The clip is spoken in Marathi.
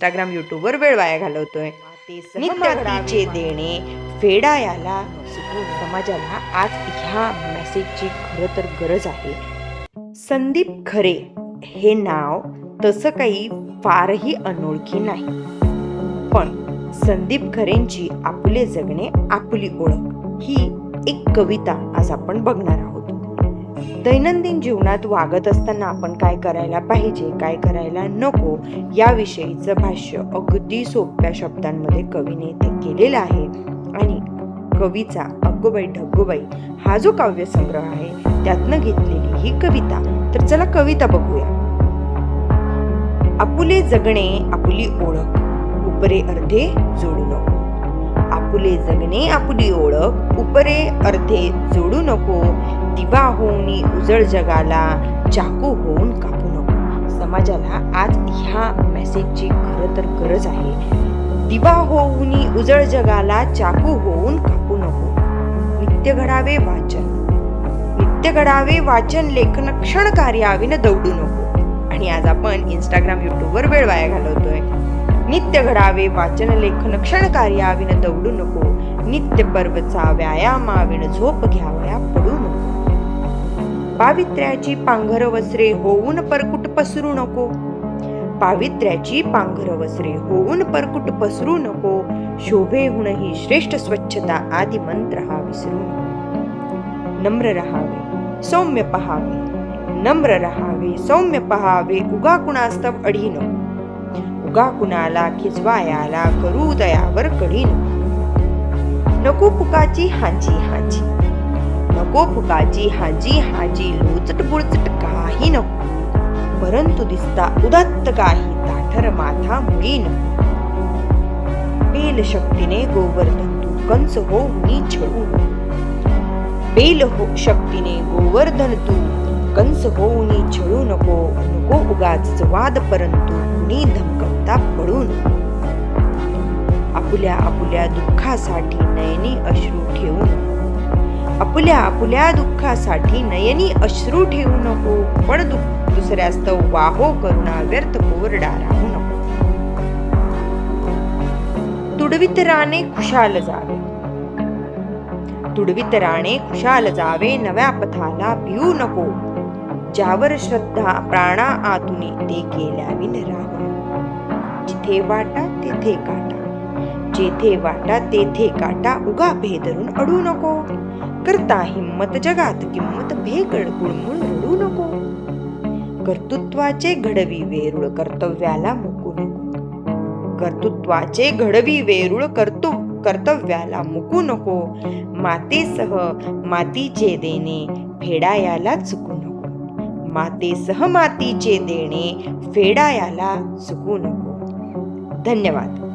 इंस्टाग्राम युट्यूबवर वेळ वाया घालवतोय. नित्याचे देणे फेडायाला समाजाला आज ह्या मेसेजची खरं तर गरज आहे. संदीप खरे हे नाव तसं काही फारही अनोळखी नाही. पण संदीप खरेंची आपले जगणे आपली ओळख ही एक कविता आज आपण बघणार आहोत. दैनंदिन जीवनात वागत असताना आपण काय करायला पाहिजे काय करायला नको याविषयीचं भाष्य अगदी सोप्या शब्दांमध्ये कवीने ते केलेलं आहे. आणि कवीचा अग्गोबाई ढग्गोबाई हा जो काव्यसंग्रह आहे त्यातनं घेतलेली ही कविता. तर चला कविता बघूया. आपुले जगणे आपली ओळख उपरे अर्धे जोडू नको. आपुले जगणे आपली ओळख उपरे अर्धे जोडू नको. दिवा होऊन उजळ जगाला चाकू होऊन कापू नको. समाजाला आज ह्या मेसेजची खरं तर गरज आहे. दिवा होऊन उजळ जगाला चाकू होऊन कापू नको. नित्य घडावे वाचन. नित्य घडावे वाचन लेखन क्षण कार्याविन दौडू नको. आणि आज आपण इंस्टाग्राम युट्यूबवर वेळ वाया घालवतोय. नित्य घडावे वाचन लेखन क्षण कार्याविन दौडू नको. नित्य पर्वचा व्यायामाविण झोप घ्यावया पडू नको. पावित्र्याची पांघर वस्त्रे होऊन परकुट पसरू नको. पावित्र्याची पांघर वस्त्रे होऊन परकुट पसरू नको. शोभेहून ही श्रेष्ठ स्वच्छता आदी मंत्र हा विसरू नको. नम्र रहावे सौम्य पहावे. नम्र रहावे सौम्य पहावे. उगा कुणास्तव अढी नको. उगा कुणाला खिजवायाला करू दयावर कढी नको. नको फुकाची हांची हांची नको फुकाची हाजी हाजी लोचट बुळचट काही नको. परंतु दिसता उदात्त काही ताठर माथा मुळी नको. बेल शक्तीने गोवर्धन तू कंस हो मी छळू. बेल हो शक्तीने गोवर्धन तू कंस होऊनी छळू नको. नको उगाच वाद परंतु कुणी धमकवता पडू नको. आपुल्या आपुल्या दुःखासाठी नयनी अश्रू ठेवू नको. आपल्या आपल्या दुःखासाठी नयनी अश्रू ठेवू नको पण दु दुसऱ्यास्तव वाहो करुणा व्यर्थ कोरडा राहू नको. तुडवित राणे खुशाल जावे. तुडवित राणे खुशाल जावे नव्या पथाला भिवू नको. ज्यावर श्रद्धा प्राणा आतुनी ते केल्या विन राहू जिथे वाटा तेथे काटा. जेथे वाटा तेथे काटा उगा भेदरून अडू नको. करता हिम्मत जगात किंमत भेकड गुळमुळ रडू नको. कर्तृत्वाचे घडवी वेरुळ कर्तव्याला मुकू नको. कर्तृत्वाचे घडवी वेरुळ कर्तु कर्तव्याला मुकू नको. मातेसह मातीचे देणे फेडायाला चुकू नको. मातेसह मातीचे देणे फेडायाला चुकू नको. धन्यवाद.